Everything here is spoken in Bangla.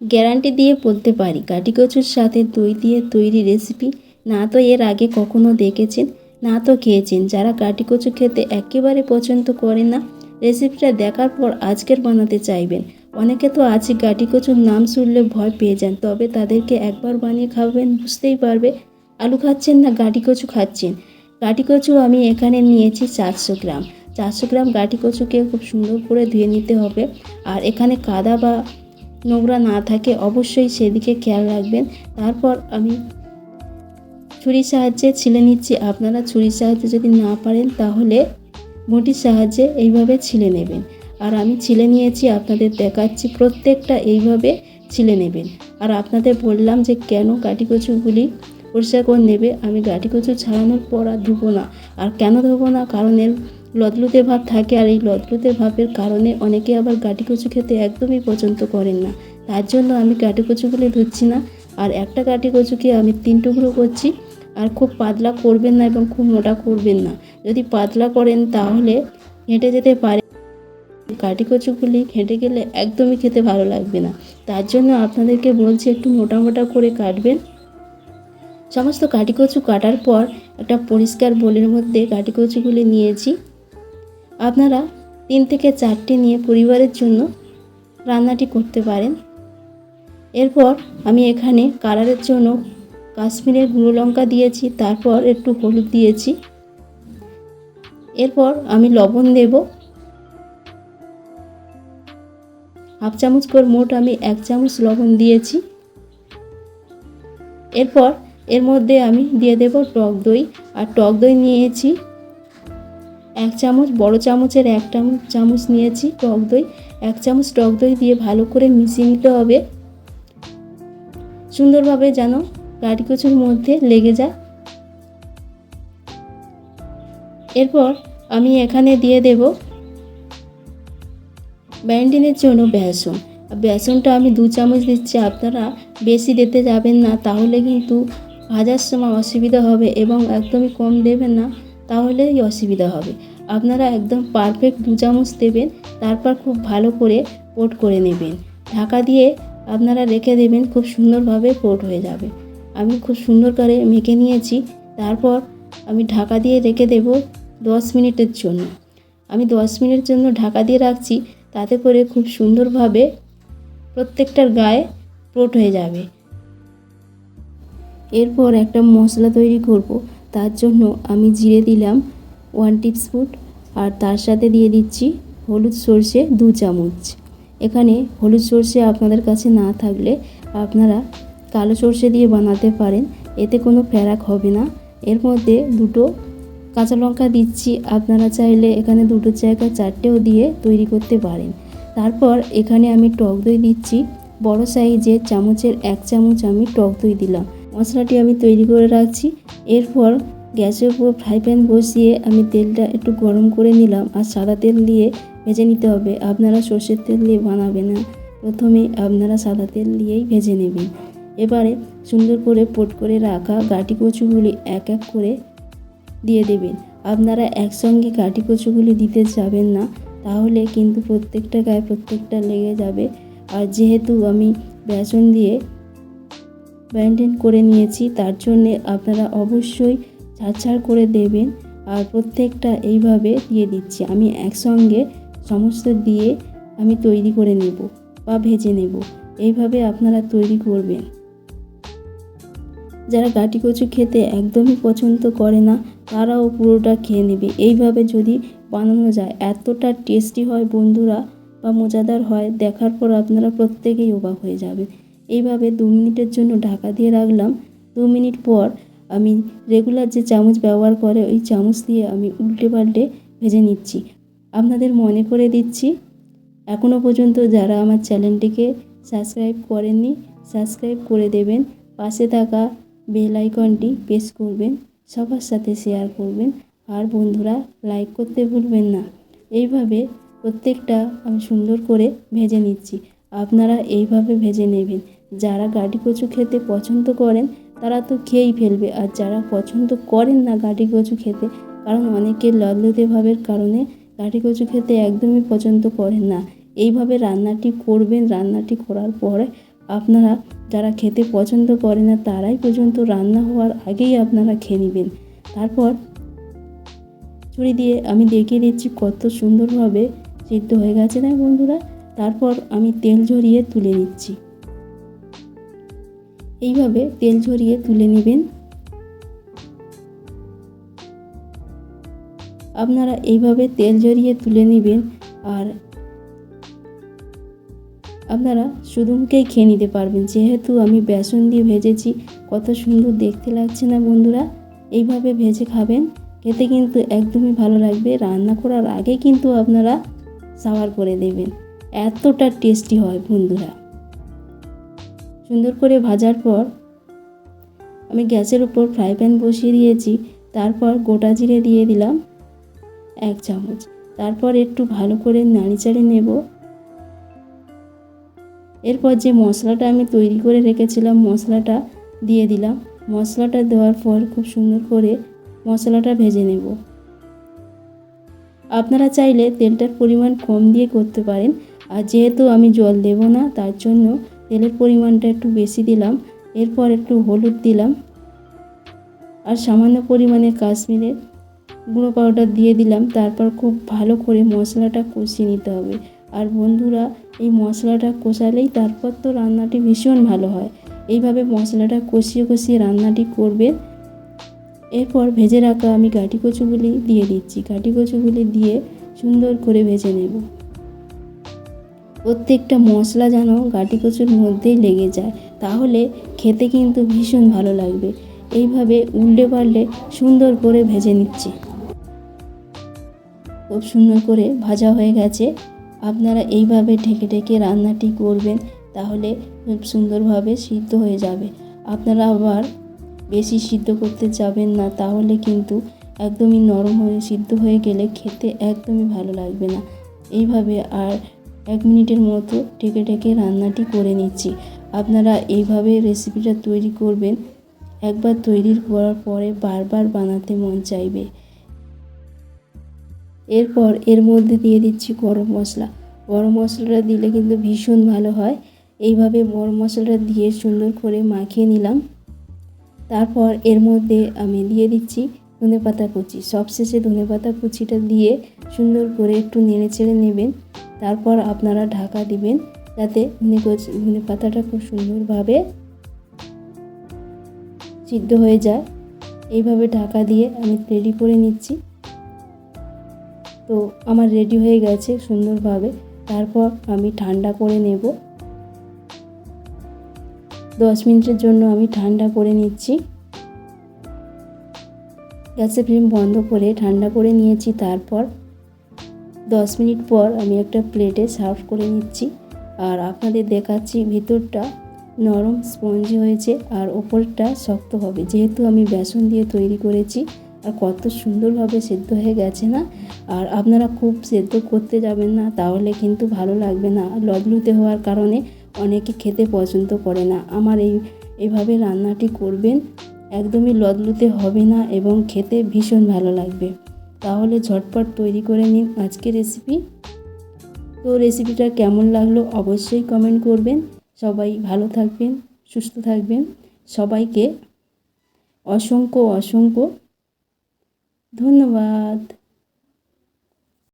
গ্যারান্টি দিয়ে বলতে পারি কাটি কচুর সাথে দই দিয়ে তৈরি রেসিপি না তো এর আগে কখনো দেখেছেন, না তো খেয়েছেন। যারা কাটি কচু খেতে একেবারে পছন্দ করে না রেসিপিটা দেখার পর আজকের বানাতে চাইবেন। অনেকে তো আছে কাটি কচুর নাম শুনলে ভয় পেয়ে যান, তবে তাদেরকে একবার বানিয়ে খাবেন বুঝতেই পারবে, আলু খাচ্ছেন না গাটি কচু খাচ্ছেন। গাটি কচু আমি এখানে নিয়েছি চারশো গ্রাম। চারশো গ্রাম গাটি কচুকে খুব সুন্দর করে ধুয়ে নিতে হবে। আর এখানে কাদা বা নোংরা না থাকে, অবশ্যই সেদিকে খেয়াল রাখবেন। তারপর আমি ছুরির সাহায্যে ছিলে নিচ্ছি। আপনারা ছুরির সাহায্যে যদি না পারেন, তাহলে বটির সাহায্যে এইভাবে ছিলে নেবেন। আর আমি ছিলে নিয়েছি, আপনাদের দেখাচ্ছি, প্রত্যেকটা এইভাবে ছিলে নেবেন। আর আপনাদের বললাম যে, কেন কাটি কচুগুলি পরিষ্কার করে নেবে? আমি গাটি কচু ছাড়ানোর পর আর ধুবো না। আর কেন ধোবো না? কারণ এর লদলুতে ভাব থাকে আর এই লদলুতে ভাবের কারণে অনেকে আবার গাটি কচু খেতে একদমই পছন্দ করেন না। তার জন্য আমি গাটি কচুগুলি ধুচ্ছি না। আর একটা গাটি কচুকে আমি তিন টুকরো করছি আর খুব পাতলা করবেন না এবং খুব মোটা করবেন না। যদি পাতলা করেন তাহলে হেঁটে যেতে পারে। কাটি কচুগুলি ঘেঁটে গেলে একদমই খেতে ভালো লাগবে না। তার জন্য আপনাদেরকে বলছি একটু মোটা মোটা করে কাটবেন। সমস্ত কাটি কচু কাটার পর একটা পরিষ্কার বোলের মধ্যে কাটি কচুগুলি নিয়েছি। আপনারা তিন থেকে চারটে নিয়ে পরিবারের জন্য রান্নাটি করতে পারেন। এরপর আমি এখানে কালারের জন্য কাশ্মীরের গুঁড়ো লঙ্কা দিয়েছি, তারপর একটু হলুদ দিয়েছি। এরপর আমি লবণ দেব। হাফ চামচ করে মোট আমি এক চামচ লবণ দিয়েছি। এরপর এর মধ্যে আমি দিয়ে দেব টক দই। আর টক দই নিয়েছি এক চামচ, বড় চামচের এক চামচ নিয়েছি টক দই। এক চামচ টক দই দিয়ে ভালো করে মিশিয়ে নিতে হবে। সুন্দরভাবে যেন কাটি কচুর মধ্যে লেগে যায়। এরপর আমি এখানে দিয়ে দেব ব্যান্ডিনের জন্য বেসন। বেসনটা আমি দু চামচ দিচ্ছি। আপনারা বেশি দিতে যাবেন না, তাহলে কিন্তু ভাজার সময় অসুবিধা হবে এবং একদমই কম দেবেন না, তাহলেই অসুবিধা হবে। আপনারা একদম পারফেক্ট দু চামচ দেবেন, তারপর খুব ভালো করে পোট করে নেবেন। ঢাকা দিয়ে আপনারা রেখে দেবেন, খুব সুন্দরভাবে পোট হয়ে যাবে। আমি খুব সুন্দর করে মেখে নিয়েছি, তারপর আমি ঢাকা দিয়ে রেখে দেব দশ মিনিটের জন্য। আমি দশ মিনিটের জন্য ঢাকা দিয়ে রাখছি, তাতে করে খুব সুন্দরভাবে প্রত্যেকটার গায়ে পোট হয়ে যাবে। এরপর একটা মশলা তৈরি করব, তার জন্য আমি জিরে দিলাম ওয়ান টিপস্পুন আর তার সাথে দিয়ে দিচ্ছি হলুদ সর্ষে দু চামচ। এখানে হলুদ সর্ষে আপনাদের কাছে না থাকলে আপনারা কালো সর্ষে দিয়ে বানাতে পারেন, এতে কোনো ফেরাক হবে না। এর মধ্যে দুটো কাঁচা লঙ্কা দিচ্ছি, আপনারা চাইলে এখানে দুটো জায়গায় চারটেও দিয়ে তৈরি করতে পারেন। তারপর এখানে আমি টক দই দিচ্ছি, বড় সাইজের চামচের এক চামচ আমি টক দই দিলাম। মশলাটি আমি তৈরি করে রাখছি, এরপর গ্যাসের উপর ফ্রাই প্যান বসিয়ে আমি তেলটা একটু গরম করে নিলাম আর সাদা তেল দিয়ে ভেজে নিতে হবে। আপনারা সর্ষের তেল দিয়ে বানাবে না। প্রথমে আপনারা সাদা তেল দিয়েই ভেজে নেবেন। এবারে সুন্দর করে পোট করে রাখা গাটি কচুগুলি এক এক করে দিয়ে দেবেন। আপনারা একসঙ্গে গাটি কচুগুলি দিতে যাবেন না, তাহলে কিন্তু প্রত্যেকটা গায়ে প্রত্যেকটা লেগে যাবে। আর যেহেতু আমি বেসন দিয়ে ব্যান্ডেন করে নিয়েছি, তার জন্যে আপনারা অবশ্যই ছাড়ছাড় করে দেবেন আর প্রত্যেকটা এইভাবে দিয়ে দিচ্ছি। আমি একসঙ্গে সমস্ত দিয়ে আমি তৈরি করে নেব বা ভেজে নেব। এইভাবে আপনারা তৈরি করবেন। যারা গাটি কচু খেতে একদমই পছন্দ করে না, তারাও পুরোটা খেয়ে নেবে। এইভাবে যদি বানানো যায়, এতটা টেস্টি হয় বন্ধুরা বা মজাদার হয়, দেখার পর আপনারা প্রত্যেকেই অবাক হয়ে যাবে এইভাবে দু মিনিটের জন্য ঢাকা দিয়ে রাখলাম। দু মিনিট পর আমি রেগুলার যে চামচ ব্যবহার করে ওই চামচ দিয়ে আমি উল্টে পাল্টে ভেজে নিচ্ছি। আপনাদের মনে করে দিচ্ছি এখনও পর্যন্ত যারা আমার চ্যানেলটিকে সাবস্ক্রাইব করেননি সাবস্ক্রাইব করে দেবেন, পাশে থাকা বেল আইকনটি প্রেস করবেন, সবার সাথে শেয়ার করবেন, আর বন্ধুরা লাইক করতে ভুলবেন না। এইভাবে প্রত্যেকটা আমি সুন্দর করে ভেজে নিচ্ছি। আপনারা এইভাবে ভেজে নেবেন। যারা গাটি কচু খেতে পছন্দ করেন তারা তো খেয়েই ফেলবে। আর যারা পছন্দ করেন না গাটি কচু খেতে, কারণ অনেকে ভাবের কারণে গাটি কচু খেতে একদমই পছন্দ করেন না। এইভাবে রান্নাটি করবেন, রান্নাটি করার পরে আপনারা যারা খেতে পছন্দ করে না, তারাই পর্যন্ত রান্না হওয়ার আগেই আপনারা খেয়ে নেবেন। তারপর ছুরি দিয়ে আমি দেখিয়ে দিচ্ছি কত সুন্দরভাবে সিদ্ধ হয়ে গেছে না বন্ধুরা? তারপর আমি তেল ঝরিয়ে তুলে নিচ্ছি। এইভাবে তেল ঝরিয়ে তুলে নেবেন। আপনারা এইভাবে তেল ঝরিয়ে তুলে নেবেন আর আপনারা শুধু মুখেই খেয়ে নিতে পারবেন। যেহেতু আমি বেসন দিয়ে ভেজেছি, কত সুন্দর দেখতে লাগছে না বন্ধুরা? এইভাবে ভেজে খাবেন, খেতে কিন্তু একদমই ভালো লাগবে। রান্না করার আগে কিন্তু আপনারা সাওয়ার করে দেবেন। এতটা টেস্টি হয় বন্ধুরা। সুন্দর করে ভাজার পর আমি গ্যাসের উপর ফ্রাই প্যান বসিয়ে দিয়েছি। তারপর গোটা জিরে দিয়ে দিলাম এক চামচ। তারপর একটু ভালো করে নাড়িচাড়ে নেব। এরপর যে মশলাটা আমি তৈরি করে রেখেছিলাম, মশলাটা দিয়ে দিলাম। মশলাটা দেওয়ার পর খুব সুন্দর করে মশলাটা ভেজে নেব। আপনারা চাইলে তেলটার পরিমাণ কম দিয়ে করতে পারেন। আর যেহেতু আমি জল দেব না, তার জন্য তেলের পরিমাণটা একটু বেশি দিলাম, এরপর একটু হলুদ দিলাম আর সামান্য পরিমাণে কাশ্মীরের গুঁড়ো পাউডার দিয়ে দিলাম। তারপর খুব ভালো করে মশলাটা কষিয়ে নিতে হবে। আর বন্ধুরা, এই মশলাটা কষালেই তারপর তো রান্নাটি ভীষণ ভালো হয়। এইভাবে মশলাটা কষিয়ে কষিয়ে রান্নাটি করবে। এরপর ভেজে রাখা আমি গাটি কচুগুলি দিয়ে দিচ্ছি। গাটি কচুগুলি দিয়ে সুন্দর করে ভেজে নেব। প্রত্যেকটা মশলা যেন গাটি কচুর মধ্যেই লেগে যায়। তাহলে খেতে কিন্তু ভীষণ ভালো লাগবে। এইভাবে উল্টে পারলে সুন্দর করে ভেজে নিচ্ছি। খুব সুন্দর করে ভাজা হয়ে গেছে। আপনারা এইভাবে ঢেকে ঢেকে রান্নাটি করবেন, তাহলে খুব সুন্দরভাবে সিদ্ধ হয়ে যাবে। আপনারা আবার বেশি সিদ্ধ করতে যাবেন না, তাহলে কিন্তু একদমই নরম হয়ে সিদ্ধ হয়ে গেলে খেতে একদমই ভালো লাগবে না। এইভাবে আর এক মিনিটের মতো ঢেকে ঢেকে রান্নাটি করে নিচ্ছি। আপনারা এইভাবে রেসিপিটা তৈরি করবেন। একবার তৈরি করার পরে বারবার বানাতে মন চাইবে। এরপর এর মধ্যে দিয়ে দিচ্ছি গরম মশলা। গরম মশলাটা দিলে কিন্তু ভীষণ ভালো হয়। এইভাবে গরম মশলাটা দিয়ে সুন্দর করে মাখিয়ে নিলাম। তারপর এর মধ্যে আমি দিয়ে দিচ্ছি ধনে পাতা কুচি। সবশেষে ধনে পাতা কুচিটা দিয়ে সুন্দর করে একটু নেড়ে চেড়ে নেবেন। তারপর আপনারা ঢাকা দিবেন যাতে ধনে ধনে পাতাটা খুব সুন্দরভাবে সিদ্ধ হয়ে যায়। এইভাবে ঢাকা দিয়ে আমি রেডি করে নিচ্ছি। তো আমার রেডি হয়ে গেছে সুন্দরভাবে। তারপর আমি ঠান্ডা করে নেব। দশ মিনিটের জন্য আমি ঠান্ডা করে নিচ্ছি। গ্যাসের ফ্লেম বন্ধ করে ঠান্ডা করে নিয়েছি। তারপর দশ মিনিট পর আমি একটা প্লেটে সার্ভ করে নিচ্ছি। আর আপনাদের দেখাচ্ছি ভিতরটা নরম স্পঞ্জি হয়েছে আর ওপরটা শক্ত হবে। যেহেতু আমি বেসন দিয়ে তৈরি করেছি আর কত সুন্দরভাবে সেদ্ধ হয়ে গেছে না, আর আপনারা খুব সেদ্ধ করতে যাবেন না, তাহলে কিন্তু ভালো লাগবে না। লদলুতে হওয়ার কারণে অনেকে খেতে পছন্দ করে না। আমার এই, এভাবে রান্নাটি করবেন একদমই লদলুতে হবে না এবং খেতে ভীষণ ভালো লাগবে। তাহলে ঝটপট তৈরি করে নিন আজকে রেসিপি তো রেসিপিটা কেমন লাগল অবশ্যই কমেন্ট করবেন। সবাই ভালো থাকবেন, সুস্থ থাকবেন। সবাইকে অসংখ্য অসংখ্য ধন্যবাদ।